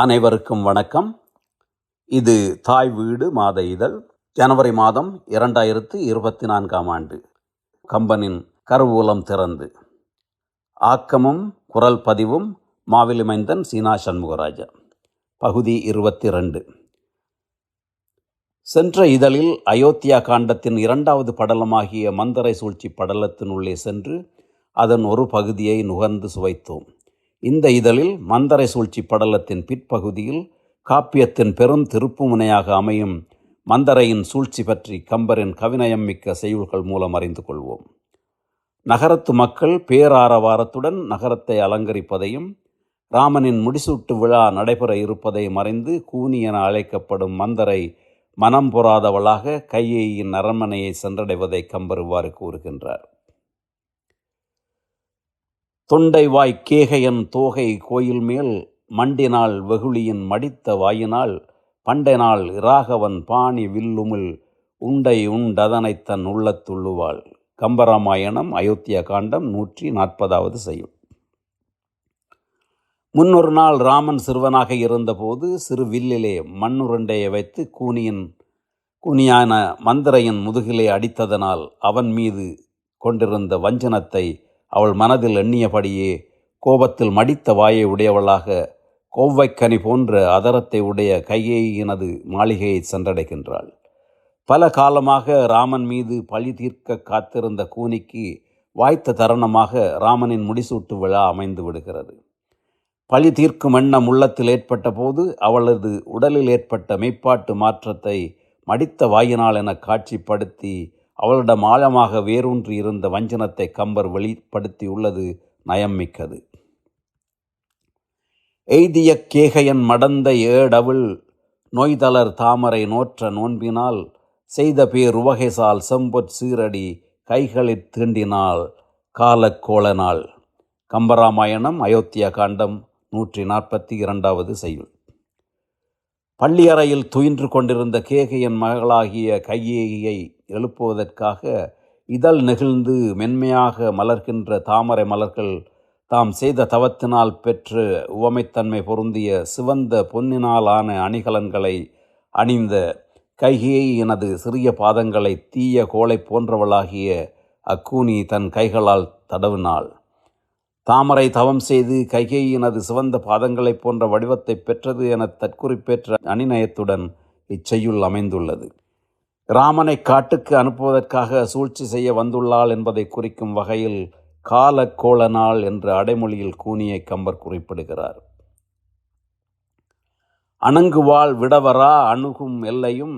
அனைவருக்கும் வணக்கம். இது தாய் வீடு மாத இதழ் ஜனவரி மாதம் இரண்டாயிரத்து இருபத்தி நான்காம் ஆண்டு. கம்பனின் கருவூலம் திறந்து. ஆக்கமும் குரல் பதிவும் மாவிலிமைந்தன் சீனா சண்முகராஜா. பகுதி இருபத்தி ரெண்டு. சென்ற இதழில் அயோத்தியா காண்டத்தின் இரண்டாவது படலமாகிய மந்தரை சூழ்ச்சி படலத்தினுள்ளே சென்று அதன் ஒரு பகுதியை நுகர்ந்து சுவைத்தோம். இந்த இதழில் மந்தரை சூழ்ச்சி படலத்தின் பிற்பகுதியில் காப்பியத்தின் பெரும் திருப்புமுனையாக அமையும் மந்தரையின் சூழ்ச்சி பற்றி கம்பரின் கவிநயம் மிக்க செய்யுள்கள் மூலம் அறிந்து கொள்வோம். நகரத்து மக்கள் பேராரவாரத்துடன் நகரத்தை அலங்கரிப்பதையும் ராமனின் முடிசூட்டு விழா நடைபெற இருப்பதையும் மறைந்து கூனி என அழைக்கப்படும் மந்தரை மனம் பொறாதவளாக கையேயின் அரண்மனையை சென்றடைவதை கம்பர் இவ்வாறு தொண்டை வாய் கேகையன் தோகை கோயில் மேல் மண்டினால் வெகுளியின் மடித்த வாயினால் பண்டைநாள் இராகவன் பாணி வில்லுமில் உண்டை உண்டதனை தன் உள்ளத்துள்ளுவாள். கம்பராமாயணம் அயோத்தியா காண்டம் நூற்றி நாற்பதாவது செய்யும். முன்னொரு நாள் ராமன் சிறுவனாக இருந்தபோது சிறு வில்லிலே மண்ணுருண்டையை வைத்து கூனியின் கூனியான மந்திரையின் முதுகிலே அடித்ததனால் அவன் மீது கொண்டிருந்த வஞ்சனத்தை அவள் மனதில் எண்ணியபடியே கோபத்தில் மடித்த வாயை உடையவளாக கோவைக்கனி போன்ற அதரத்தை உடைய கையேயினது மாளிகையை சென்றடைகின்றாள். பல காலமாக ராமன் மீது பழி தீர்க்க காத்திருந்த கூனிக்கு வாய்த்த தருணமாக ராமனின் முடிசூட்டு விழா அமைந்து விடுகிறது. பழி தீர்க்கும் எண்ணம் உள்ளத்தில் ஏற்பட்ட போது அவளது உடலில் ஏற்பட்ட மெய்ப்பாட்டு மாற்றத்தை மடித்த வாயினால் என காட்சிப்படுத்தி அவளிடம் ஆழமாக வேரூன்றி இருந்த வஞ்சனத்தை கம்பர் வெளிப்படுத்தியுள்ளது நயம்மிக்கது. எய்திய கேகையன் மடந்த ஏடவுள் நோய்தளர் தாமரை நோற்ற நோன்பினால் செய்த பேர் உவகைசால் செம்பொற் சீரடி கைகளிற் தீண்டினால் காலக்கோளனால் கம்பராமாயணம் அயோத்தியா காண்டம் நூற்றி நாற்பத்தி இரண்டாவது செய்யுள். பள்ளியறையில் துயின்று கொண்டிருந்த கேகையின் மகளாகிய கையேயை எழுப்புவதற்காக இதழ் நெகிழ்ந்து மென்மையாக மலர்கின்ற தாமரை மலர்கள் தாம் செய்த தவத்தினால் பெற்று உவமைத்தன்மை பொருந்திய சிவந்த பொன்னினாலான அணிகலன்களை அணிந்த கைகேயை எனது சிறிய பாதங்களை தீய கோளை போன்றவளாகிய அக்கூனி தன் கைகளால் தடவினாள். தாமரை தவம் செய்து கைகேயினது சிவந்த பாதங்களைப் போன்ற வடிவத்தை பெற்றது என தற்குறிப்பேற்ற அணிநயத்துடன் இச்செய்யுள் அமைந்துள்ளது. ராமனை காட்டுக்கு அனுப்புவதற்காக சூழ்ச்சி செய்ய வந்துள்ளாள் என்பதை குறிக்கும் வகையில் கால கோளநாள் என்ற அடைமொழியில் கூனியை கம்பர் குறிப்பிடுகிறார். அணங்குவாள் விடவரா அணுகும் எல்லையும்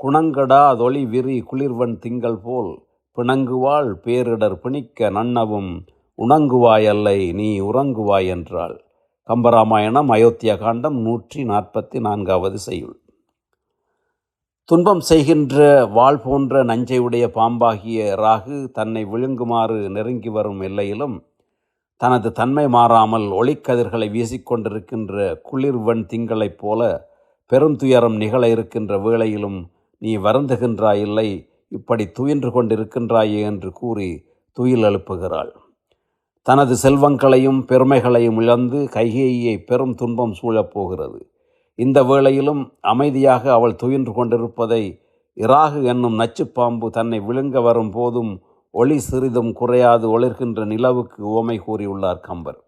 குணங்கடா தொளி விரி குளிர்வன் திங்கள் போல் பிணங்குவாள் பேரிடர் பிணிக்க நன்னவும் உணங்குவாய் அல்லை நீ உறங்குவாய் என்றாள். கம்பராமாயணம் அயோத்தியா காண்டம் நூற்றி நாற்பத்தி நான்காவது செய்யுள். துன்பம் செய்கின்ற வாள் போன்ற நஞ்சையுடைய பாம்பாகிய ராகு தன்னை விழுங்குமாறு நெருங்கி வரும் எல்லையிலும் தனது தன்மை மாறாமல் ஒளிக்கதிர்களை வீசிக்கொண்டிருக்கின்ற குளிர்வன் திங்களைப் போல பெருந்துயரம் நிகழ இருக்கின்ற வேளையிலும் நீ வருந்துகின்றாயில்லை இப்படி துயின்று கொண்டிருக்கின்றாயே என்று கூறி துயில் எழுப்புகிறாள். தனது செல்வங்களையும் பெருமைகளையும் இழந்து கைகேயை பெரும் துன்பம் சூழப்போகிறது இந்த வேளையிலும் அமைதியாக அவள் துயின்று கொண்டிருப்பதை இராகு என்னும் நச்சுப்பாம்பு தன்னை விழுங்க வரும் போதும் ஒளி சிறிதும் குறையாது ஒளிர்கின்ற நிலவுக்கு உவமை கூறியுள்ளார் கம்பர்.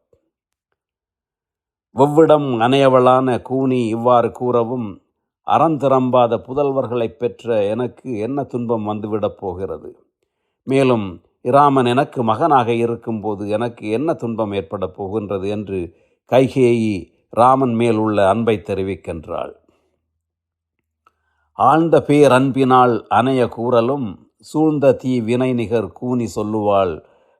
வெவ்விடம் அணையவளான கூனி இவ்வாறு கூறவும் அறந்திரம்பாத புதல்வர்களை பெற்ற எனக்கு என்ன துன்பம் வந்துவிடப் போகிறது? மேலும் இராமன் எனக்கு மகனாக இருக்கும்போது எனக்கு என்ன துன்பம் ஏற்பட போகின்றது என்று கைகேயி ராமன் மேல் உள்ள அன்பை தெரிவிக்கின்றாள். ஆழ்ந்த பேர் அன்பினால் அணைய கூறலும் சூழ்ந்த தீ வினை நிகர் கூனி சொல்லுவாள்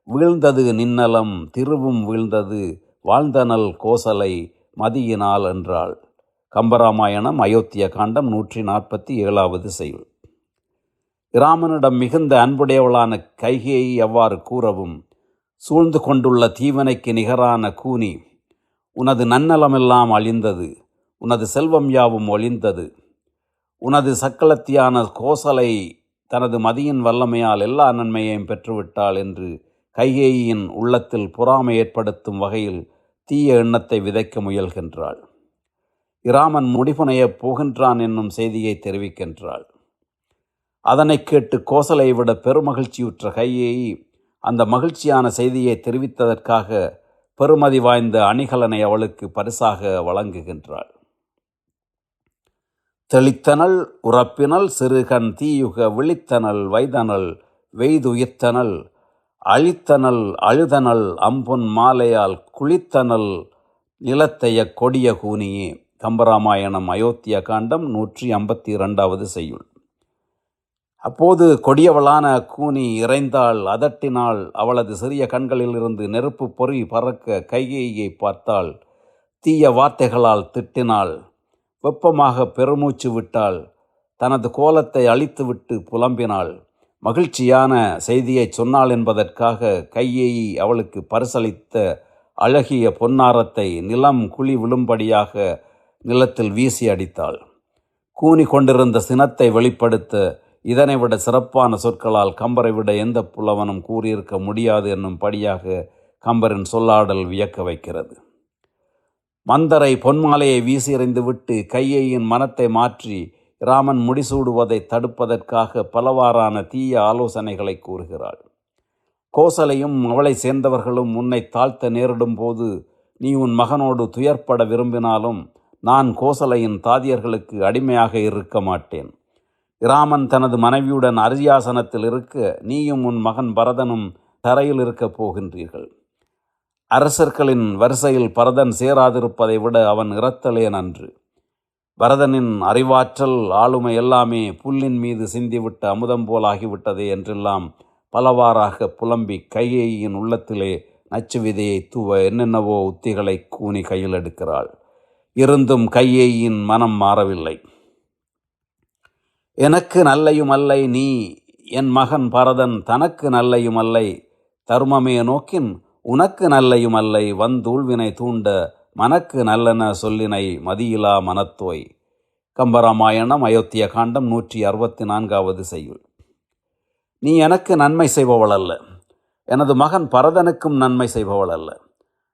வீழ்ந்தது நின்னலம் திருவும் வீழ்ந்தது வாழ்ந்தனல் கோசலை மதியினால் என்றாள். கம்பராமாயணம் அயோத்திய காண்டம் நூற்றி நாற்பத்தி ஏழாவது செய்யுள் இராமனிடம் மிகுந்த அன்புடையவளான கைகையை எவ்வாறு கூறவும்? சூழ்ந்து கொண்டுள்ள தீவனைக்கு நிகரான கூனி உனது நன்னலமெல்லாம் அழிந்தது உனது செல்வம் யாவும் ஒளிந்தது உனது சக்களத்தியான கோசலை தனது மதியின் வல்லமையால் எல்லா நன்மையையும் பெற்றுவிட்டாள் என்று கைகேயின் உள்ளத்தில் பொறாமை ஏற்படுத்தும் வகையில் தீய எண்ணத்தை விதைக்க முயல்கின்றாள். இராமன் முடிபுனையப் போகின்றான் என்னும் செய்தியை தெரிவிக்கின்றாள். அதனைக் கேட்டு கோசலை விட பெருமகிழ்ச்சியுற்ற கையை அந்த மகிழ்ச்சியான செய்தியை தெரிவித்ததற்காக பெருமதி வாய்ந்த அணிகலனை அவளுக்கு பரிசாக வழங்குகின்றாள். தெளித்தனல் உறப்பினல் சிறுகண் தீயுக விழித்தனல் வைதனல் வெய்துயிர்த்தனல் அழித்தனல் அழுதனல் அம்பொன் மாலையால் குளித்தனல் நிலத்தைய கொடிய கூனியே கம்பராமாயணம் அயோத்தியா காண்டம் நூற்றி ஐம்பத்தி இரண்டாவது செய்யுள். அப்போது கொடியவளான கூனி இறைந்தாள் அதட்டினாள். அவளது சிறிய கண்களிலிருந்து நெருப்பு பொறி பறக்க கைகேயை பார்த்தாள். தீய வார்த்தைகளால் திட்டினாள். வெப்பமாக பெருமூச்சு விட்டாள். தனது கோலத்தை அழித்துவிட்டு புலம்பினாள். மகிழ்ச்சியான செய்தியை சொன்னாள் என்பதற்காக கையேயி அவளுக்கு பரிசளித்த அழகிய பொன்னாரத்தை நிலம் குழி விழும்படியாக நிலத்தில் வீசி அடித்தாள். கூனி கொண்டிருந்த சினத்தை வெளிப்படுத்த இதனை விட சிறப்பான சொற்களால் கம்பரை விட எந்த புலவனும் கூறியிருக்க முடியாது என்னும் படியாக கம்பரின் சொல்லாடல் வியக்க வைக்கிறது. மந்தரை பொன்மாலையை வீசியறிந்துவிட்டு கையையின் மனத்தை மாற்றி ராமன் முடிசூடுவதை தடுப்பதற்காக பலவாறான தீய ஆலோசனைகளை கூறுகிறாள். கோசலையும் அவளை சேர்ந்தவர்களும் உன்னை தாழ்த்த நேரிடும் போது நீ உன் மகனோடு துயர்ப்பட விரும்பினாலும் நான் கோசலையின் தாதியர்களுக்கு அடிமையாக இருக்க மாட்டேன். இராமன் தனது மனைவியுடன் அரியாசனத்தில் இருக்க நீயும் உன் மகன் பரதனும் தரையில் இருக்கப் போகின்றீர்கள். அரசர்களின் வரிசையில் பரதன் சேராதிருப்பதை விட அவன் இறத்தலே நன்று. பரதனின் அறிவாற்றல் ஆளுமை எல்லாமே புல்லின் மீது சிந்திவிட்ட அமுதம் போலாகிவிட்டதே என்றெல்லாம் பலவாறாக புலம்பி கையேயின் உள்ளத்திலே நச்சு விதையை தூவ என்னென்னவோ உத்திகளை கூனி கையில் எடுக்கிறாள். இருந்தும் கையேயின் மனம் மாறவில்லை. எனக்கு நல்லையுமல்லை நீ என் மகன் பரதன் தனக்கு நல்லையுமல்லை தர்மமே நோக்கின் உனக்கு நல்லையுமல்லை வந்தூழ்வினை தூண்ட மனக்கு நல்லன சொல்லினை மதியிலா மனத்தோய். கம்பராமாயணம் அயோத்திய காண்டம் நூற்றி அறுபத்தி நான்காவது செய்யுள். நீ எனக்கு நன்மை செய்பவள் அல்ல. எனது மகன் பரதனுக்கும் நன்மை செய்பவள் அல்ல.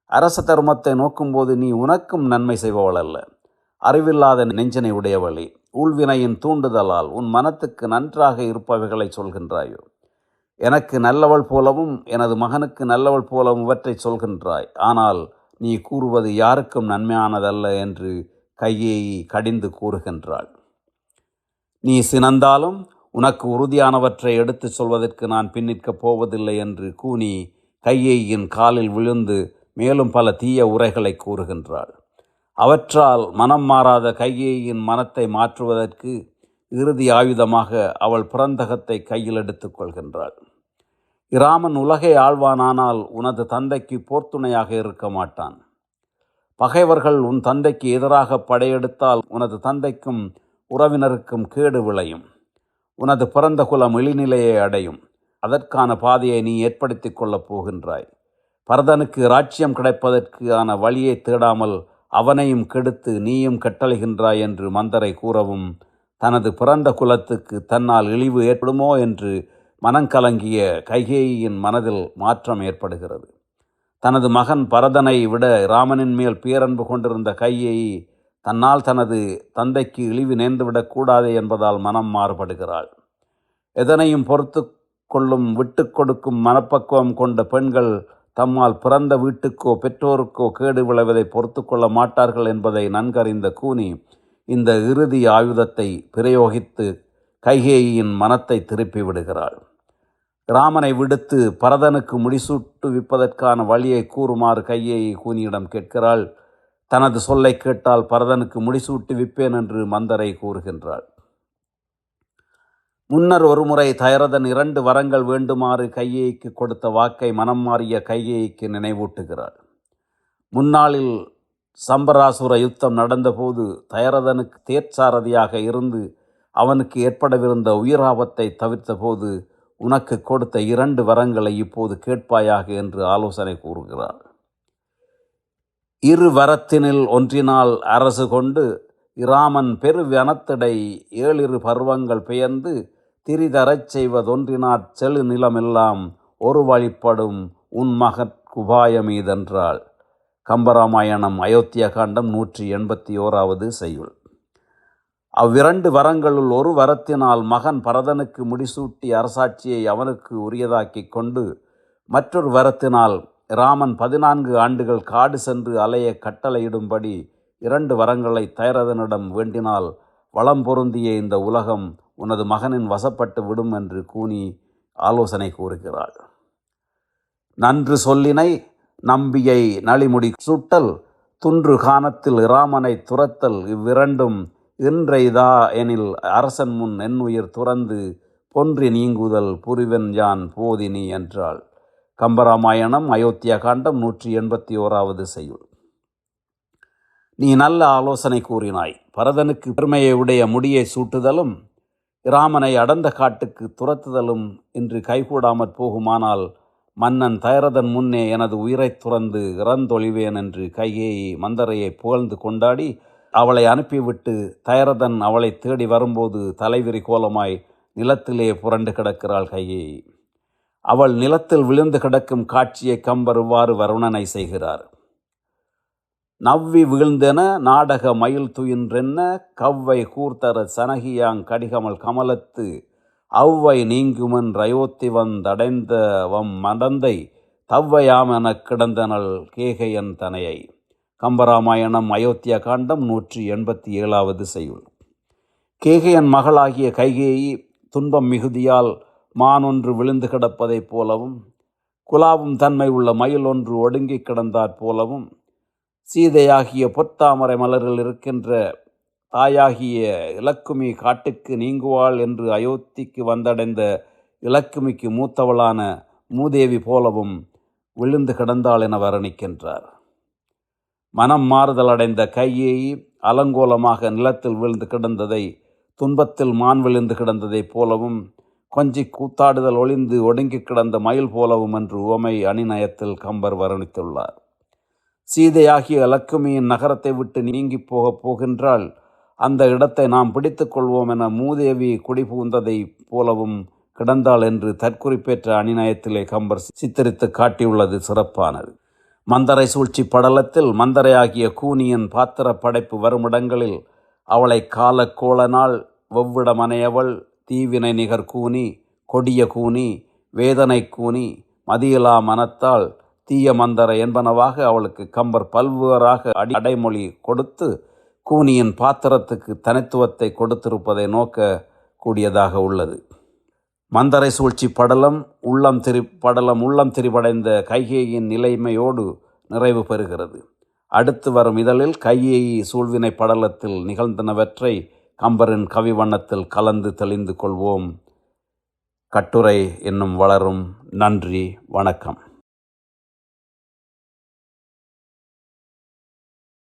அரச தர்மத்தை நோக்கும்போது நீ உனக்கும் நன்மை செய்பவள் அல்ல. அறிவில்லாத நெஞ்சனை உடையவளே. ஊழ்வினையின் தூண்டுதலால் உன் மனத்துக்கு நன்றாக இருப்பவைகளை சொல்கின்றாயோ? எனக்கு நல்லவள் போலவும் எனது மகனுக்கு நல்லவள் போலவும் இவற்றை சொல்கின்றாய். ஆனால் நீ கூறுவது யாருக்கும் நன்மையானதல்ல என்று கையை கடிந்து கூறுகின்றாள். நீ சினந்தாலும் உனக்கு உறுதியானவற்றை எடுத்துச் சொல்வதற்கு நான் பின்னிற்கப் போவதில்லை என்று கூனி கையேயின் காலில் விழுந்து மேலும் பல தீய உரைகளை கூறுகின்றாள். அவற்றால் மனம் மாறாத கையேயின் மனத்தை மாற்றுவதற்கு இறுதி ஆயுதமாக அவள் பிறந்தகத்தை கையில் எடுத்துக் கொள்கின்றாள். இராமன் உலகை ஆழ்வானானால் உனது தந்தைக்கு போர்த்துணையாக இருக்க மாட்டான். பகைவர்கள் உன் தந்தைக்கு எதிராக படையெடுத்தால் உனது தந்தைக்கும் உறவினருக்கும் கேடு விளையும். உனது பிறந்த குலம் இழிநிலையை அடையும். அதற்கான பாதையை நீ ஏற்படுத்திக் கொள்ளப் போகின்றாய். பரதனுக்கு ராஜ்யம் கிடைப்பதற்கான வழியை தேடாமல் அவனையும் கெடுத்து நீயும் கட்டளைகின்றாய் என்று மந்தரை கூறவும் தனது பிறந்த குலத்துக்கு தன்னால் இழிவு ஏற்படுமோ என்று மனங்கலங்கிய கைகேயின் மனதில் மாற்றம் ஏற்படுகிறது. தனது மகன் பரதனை விட ராமனின் மேல் பேரன்பு கொண்டிருந்த கையேயி தன்னால் தனது தந்தைக்கு இழிவு நேர்ந்துவிடக் கூடாது என்பதால் மனம் மாறுபடுகிறாள். எதனையும் பொறுத்து கொள்ளும் விட்டு கொடுக்கும் மனப்பக்குவம் கொண்ட பெண்கள் தம்மால் பிறந்த வீட்டுக்கோ பெற்றோருக்கோ கேடு விளைவதை பொறுத்து கொள்ள மாட்டார்கள் என்பதை நன்கறிந்த கூனி இந்த இறுதி ஆயுதத்தை பிரயோகித்து கைகேயின் மனத்தை திருப்பி விடுகிறாள். ராமனை விடுத்து பரதனுக்கு முடிசூட்டுவிப்பதற்கான வழியை கூறுமாறு கையேயி கூனியிடம் கேட்கிறாள். தனது சொல்லை கேட்டால் பரதனுக்கு முடிசூட்டுவிப்பேன் என்று மந்தரை கூறுகின்றாள். முன்னர் ஒருமுறை தயரதன் இரண்டு வரங்கள் வேண்டுமாறு கையேய்க்கு கொடுத்த வாக்கை மனம் மாறிய கையேய்க்கு நினைவூட்டுகிறாள். முன்னாளில் சம்பராசுர யுத்தம் நடந்தபோது தயரதனுக்கு தேர்ச்சாரதியாக இருந்து அவனுக்கு ஏற்படவிருந்த உயிராபத்தை தவிர்த்தபோது உனக்கு கொடுத்த இரண்டு வரங்களை இப்போது கேட்பாயாக என்று ஆலோசனை கூறுகிறார் இரு வரத்தினில் ஒன்றினால் அரசு கொண்டு இராமன் பெரு வனத்திடை ஏழிரு பருவங்கள் பெயர்ந்து திரிதரச் செய்வதொன்றினாற் செழு நிலமெல்லாம் ஒரு வழிப்படும் உன் மகற்குபாயமீதென்றாள் கம்பராமாயணம் அயோத்திய காண்டம் நூற்றி எண்பத்தி ஓராவது செய்யுள். அவ்விரண்டு வரங்களுள் ஒரு வரத்தினால் மகன் பரதனுக்கு முடிசூட்டி அரசாட்சியை அவனுக்கு உரியதாக்கிக் கொண்டு மற்றொரு வரத்தினால் ராமன் பதினான்கு ஆண்டுகள் காடு சென்று அலைய கட்டளையிடும்படி இரண்டு வரங்களை தயரதனிடம் வேண்டினால் வளம் பொருந்திய இந்த உலகம் உனது மகனின் வசப்பட்டு விடும் என்று கூனி ஆலோசனை கூறுகிறாள். நன்று சொல்லினை நம்பியை நளிமுடி சுட்டல் துன்று காணத்தில் இராமனை துரத்தல் இவ்விரண்டும் இன்றைதா எனில் அரசன் முன் என்னுயிர் துறந்து பொன்றி நீங்குதல் புரிவன் யான் போதினி என்றாள். கம்பராமாயணம் அயோத்தியா காண்டம் நூற்றி எண்பத்தி ஓராவது செய்யுள். நீ நல்ல ஆலோசனை கூறினாய். பரதனுக்கு பெருமையை உடைய முடியை சூட்டுதலும் இராமனை அடர்ந்த காட்டுக்கு துரத்துதலும் இன்று கைகூடாமற் போகுமானால் மன்னன் தயரதன் முன்னே எனது உயிரைத் துறந்து இறந்தொழிவேன் என்று கைகேயி மந்தரையை புகழ்ந்து கொண்டாடி அவளை அனுப்பிவிட்டு தயரதன் அவளை தேடி வரும்போது தலைவிரி கோலமாய் நிலத்திலே புரண்டு கிடக்கிறாள் கைகேயி அவள் நிலத்தில் விழுந்து கிடக்கும் காட்சியை கம்பருவாறு வருணனை செய்கிறார். நவ்வி வீழ்ந்தென நாடக மயில் துயின்றென்ன கவ்வை கூர்த்தர சனகியாங் கடிகமல் கமலத்து அவ்வை நீங்குமன் ரயோத்தி வந்தடைந்த வம் மடந்தை தவ்வையாமெனக் கிடந்தனள் கேகையன் தனையை. கம்பராமாயணம் அயோத்தியா காண்டம் நூற்றி எண்பத்தி ஏழாவது செய்யுள். கேகையன் மகளாகிய கைகேயி துன்பம் மிகுதியால் மான் ஒன்று விழுந்து கிடப்பதைப் போலவும் குலாவும் தன்மை உள்ள மயில் ஒன்று ஒடுங்கிக் கிடந்தாற் போலவும் சீதையாகிய பொத்தாமரை மலரில் இருக்கின்ற தாயாகிய இலக்குமி காட்டுக்கு நீங்குவாள் என்று அயோத்திக்கு வந்தடைந்த இலக்குமிக்கு மூத்தவளான மூதேவி போலவும் விழுந்து கிடந்தாள் என வர்ணிக்கின்றார். மனம் மாறுதல் அடைந்த கையை அலங்கோலமாக நிலத்தில் விழுந்து கிடந்ததை துன்பத்தில் மான் விழுந்து கிடந்ததைப் போலவும் கொஞ்சி கூத்தாடுதல் ஒளிந்து ஒடுங்கி கிடந்த மயில் போலவும் என்று உவமை அணிநயத்தில் கம்பர் வர்ணித்துள்ளார். சீதையாகிய லக்குமியின் நகரத்தை விட்டு நீங்கி போகப் போகின்றால் அந்த இடத்தை நாம் பிடித்து கொள்வோம் என மூதேவி குடிபுகுந்ததை போலவும் கிடந்தாள் என்று தற்குறிப்பேற்ற அணிநயத்திலே கம்பர் சித்தரித்து காட்டியுள்ளது சிறப்பானது. மந்தரை சூழ்ச்சி படலத்தில் மந்தரையாகிய கூனியின் பாத்திர படைப்பு வருமிடங்களில் அவளை கால கோளனால் வெவ்விடமனையவள் தீவினை நிகர் கூனி கொடிய கூனி வேதனை கூனி மதியிலா மனத்தால் தீய மந்தர என்பனவாக அவளுக்கு கம்பர் பல்வேறாக அடி அடைமொழி கொடுத்து கூனியின் பாத்திரத்துக்கு தனித்துவத்தை கொடுத்திருப்பதை நோக்க கூடியதாக உள்ளது. மந்தரை சூழ்ச்சி படலம் உள்ளம் திரி படலம் உள்ளம் திரிபடைந்த கைகேயின் நிலைமையோடு நிறைவு பெறுகிறது. அடுத்து வரும் இதழில் கையேயி சூழ்வினை படலத்தில் நிகழ்ந்தனவற்றை கம்பரின் கவி வண்ணத்தில் கலந்து தெளிந்து கொள்வோம். கட்டுரை என்னும் வளரும். நன்றி. வணக்கம்.